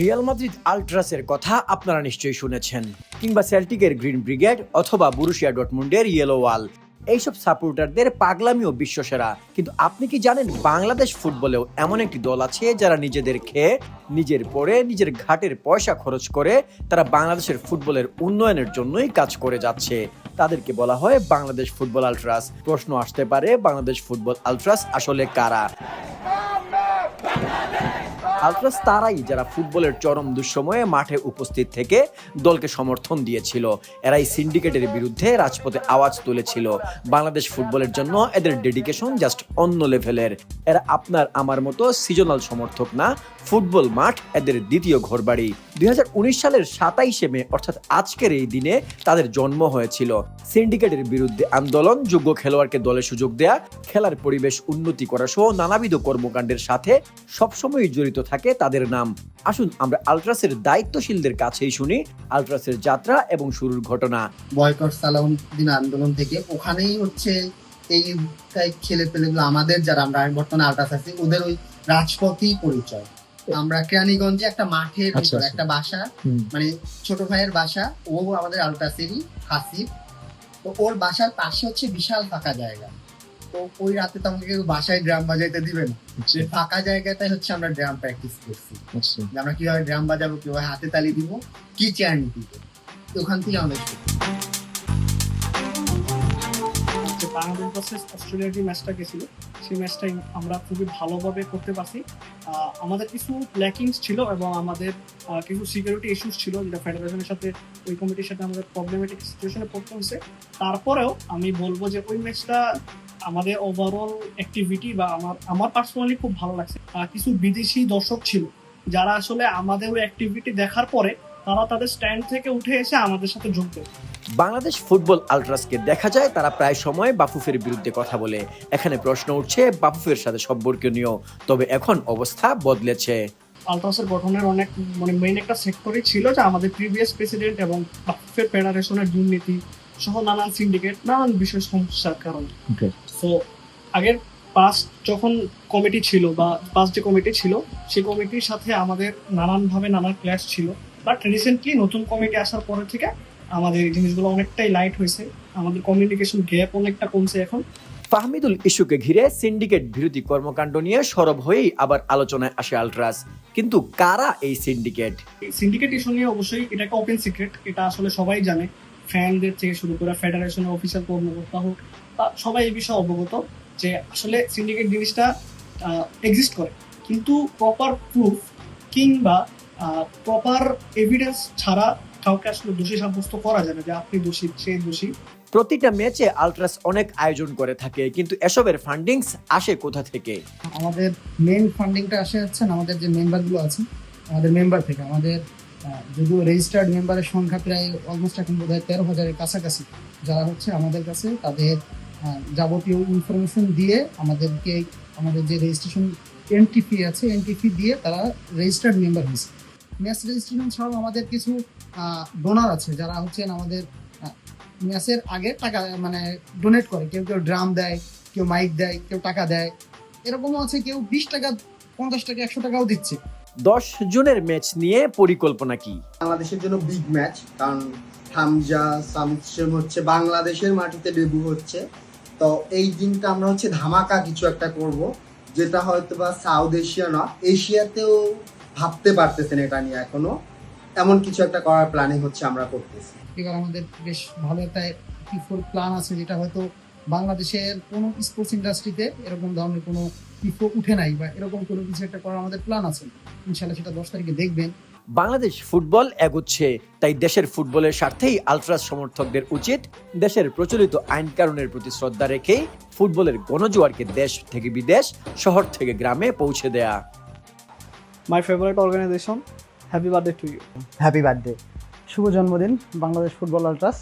Real Madrid আল্ট্রাসের কথা আপনারা নিশ্চয়ই শুনেছেন, কিংবা সেল্টিকের গ্রিন ব্রিগেড অথবা বুরুশিয়া ডটমুন্ডের ইয়েলো ওয়াল এইসব সাপোর্টারদের পাগলামি ও বিশ্বসেরা। কিন্তু আপনি কি জানেন বাংলাদেশ ফুটবলেও এমন একটি দল আছে যারা নিজেদের খেয়ে, নিজের পরে, নিজের ঘাটের পয়সা খরচ করে তারা বাংলাদেশের ফুটবলের উন্নয়নের জন্যই কাজ করে যাচ্ছে। তাদেরকে বলা হয় বাংলাদেশ ফুটবল আলট্রাস। প্রশ্ন আসতে পারে, বাংলাদেশ ফুটবল আলট্রাস আসলে কারা? আলট্রাস তারাই যারা ফুটবলের চরম দুঃসময়ে মাঠে উপস্থিত থেকে দলকে সমর্থন দিয়েছিল, এরাই সিন্ডিকেটের বিরুদ্ধে রাজপথে আওয়াজ তুলেছিল। বাংলাদেশ ফুটবলের জন্য এদের ডেডিকেশন জাস্ট অন্য লেভেলের। এরা আপনার আমার মতো সিজনাল সমর্থক না, ফুটবল মাঠ এদের দ্বিতীয় ঘরবাড়ি। দুই হাজার উনিশ সালের সাতাইশে মে, অর্থাৎ আজকের এই দিনে তাদের জন্ম হয়েছিল। সিন্ডিকেটের বিরুদ্ধে আন্দোলন, যোগ্য খেলোয়াড়কে দলে সুযোগ দেয়া, খেলার পরিবেশ উন্নতি করা সহ নানাবিধ কর্মকাণ্ডের সাথে সবসময় জড়িত থাকে তাদের নাম। আসুন আমরা আলট্রাসের দায়িত্বশীলদের কাছেই শুনি আলট্রাসের যাত্রা এবং শুরুর ঘটনা। বয়কট সালাউদ্দিন আন্দোলন থেকে ওখানেই হচ্ছে এই ছেলে পেলেগুলো আমাদের যারা আমরা বর্তমানে আলট্রাস আছি ওদের ওই রাজপথই পরিচয়। আমরা কেরানীগঞ্জে একটা মাঠের আচ্ছা, ভিতরে আচ্ছা। একটা বাসা মানে ছোট ভাইয়ের বাসা ও আমাদের আলট্রাসেরই হাসিব। তো ওর বাসার পাশে হচ্ছে বিশাল ফাঁকা জায়গা। তো ওই রাতে তো আমাকে কেউ বাসায় ড্রাম বাজাইতে দিবে না। যে ফাঁকা জায়গাটাই হচ্ছে আমরা ড্রাম প্র্যাকটিস করছি। আচ্ছা। যে আমরা কীভাবে ড্রাম বাজাবো কীভাবে হাতে তালি দিব কি চেয়ার নিতে দিব। তো ওখান থেকে। যে বাংলাদেশ ভার্সেস অস্ট্রেলিয়ার যে ম্যাচটা গেছিল সেই ম্যাচটাই আমরা খুবই ভালোভাবে করতে পারছি। আমাদের কিছু ল্যাকিংস ছিল এবং আমাদের কিছু সিকিউরিটি ইস্যুস ছিল যেটা ফেডারেশনের সাথে ওই কমিটির সাথে আমাদের প্রবলেমেটিক সিচুয়েশনে পড়তে হয়েছে। তারপরেও আমি বলব যে ওই ম্যাচটা আমাদের ওভারঅল অ্যাক্টিভিটি বা আমার আমার পার্সোনালি খুব ভালো লাগছে। কিছু বিদেশি দর্শক ছিল যারা আসলে আমাদের ওই অ্যাক্টিভিটি দেখার পরে তারা তাদের স্ট্যান্ড থেকে উঠে এসে আমাদের সাথে যোগ দেয়। বাংলাদেশ ফুটবল আলট্রাসকে দেখা যায় তারা প্রায় সময় বাফুফের বিরুদ্ধে কথা বলে। এখানে প্রশ্ন উঠছে বাফুফের সাথে সম্পর্ক নিয়েও তবে এখন অবস্থা বদলেছে। আলট্রাসের গঠনের অনেক মানে মেইন একটা সেক্টরই ছিল যে আমাদের প্রিভিয়াস প্রেসিডেন্ট এবং বাফের ফেডারেশনের দুর্নীতি সহ নানান সিন্ডিকেট নানান বিষয় সমস্যার কারণে. সো আগের পাস্ট যখন কমিটি ছিল বা পাস্ট যে কমিটি ছিল সেই কমিটির সাথে আমাদের নানানভাবে নানান ক্লাস ছিল। বাট রিসেন্টলি নতুন কমিটি আসার পরে থেকে আমাদের এই জিনিসগুলো অনেকটাই লাইট হয়েছে। আমাদের কমিউনিকেশন গ্যাপ অনেকটা কমছে এখন। ফাহমিদুল ইস্যুকে ঘিরে সিন্ডিকেট বিরোধী কর্মকাণ্ড নিয়ে সরব হয়েই আবার আলোচনায় আসে আলট্রাস। কিন্তু কারা এই সিন্ডিকেট সিন্ডিকেট ইস্যু নিয়ে অবশ্যই এটা একটা ওপেন সিক্রেট এটা আসলে সবাই জানে। ফ্যানদের থেকে শুরু করে ফেডারেশনের অফিসার কর্মকর্তা হোক বা সবাই এই বিষয়ে অবগত যে আসলে সিন্ডিকেট জিনিসটা এক্সিস্ট করে। কিন্তু প্রপার প্রুফ কিংবা প্রপার এভিডেন্স ছাড়া কাউকে আসলে দোষী সাব্যস্ত করা যাবে যে আপনি দোষী সে দোষী। প্রতিটা ম্যাচে আলট্রাস অনেক আয়োজন করে থাকে কিন্তু এসবের ফান্ডিংস আসে কোথা থেকে? আমাদের মেন ফান্ডিংটা আসে হচ্ছে আমাদের যে মেম্বারগুলো আছে আমাদের মেম্বার থেকে আমাদের যদিও রেজিস্টার্ড মেম্বারের সংখ্যা প্রায় অলমোস্ট এখন বোধ হয় তেরো হাজারের কাছাকাছি। যারা হচ্ছে আমাদের কাছে তাদের যাবতীয় ইনফরমেশন দিয়ে আমাদেরকে, আমাদের যে রেজিস্ট্রেশন এন্ট্রি ফি আছে এন্ট্রি ফি দিয়ে তারা রেজিস্টার্ড মেম্বার হয়েছে। ম্যাচ রেজিস্ট্রেশন ছাড়াও আমাদের কিছু ডোনার আছে যারা হচ্ছেন আমাদের ম্যাচের আগে টাকা মানে ডোনেট করে। কেউ কেউ ড্রাম দেয়, কেউ মাইক দেয়, কেউ টাকা দেয়। এরকমও আছে, কেউ বিশ টাকা, পঞ্চাশ টাকা, একশো টাকাও দিচ্ছে। দশ জনের ম্যাচ নিয়ে পরিকল্পনা কি? বাংলাদেশের জন্য বিগ ম্যাচ কারণ হামজা সামসেম হচ্ছে বাংলাদেশের মাটিতে ডেবু হচ্ছে। তো এই দিনটা আমরা হচ্ছে ধামাকা কিছু একটা করব যেটা হয়তো বা সাউথ এশিয়া না এশিয়াতেও ভাবতে পারতেছেন এটা নিয়ে এখনও। এমন কিছু একটা করার প্ল্যানিং হচ্ছে আমরা করতেছি। এবার আমাদের বেশ ভালো একটা প্ল্যান আছে যেটা হয়তো বাংলাদেশের কোনো স্পোর্টস ইন্ডাস্ট্রিতে এরকম ধরনের কোনো পিফো উঠে নাই বা এরকম কোনো কিছু একটা করার আমাদের প্ল্যান আছে। ইনশাল্লাহ সেটা দশ তারিখে দেখবেন। বাংলাদেশ ফুটবল এগোচ্ছে তাই দেশের ফুটবলের স্বার্থেই আলট্রাস সমর্থকদের উচিত দেশের প্রচলিত আইন কানুনের প্রতি শ্রদ্ধা রেখেই ফুটবলের গণজোয়ারকে দেশ থেকে বিদেশ শহর থেকে গ্রামে পৌঁছে দেয়া। My favourite organisation happy birthday to you happy birthday শুভ জন্মদিন বাংলাদেশ ফুটবল আলট্রাস।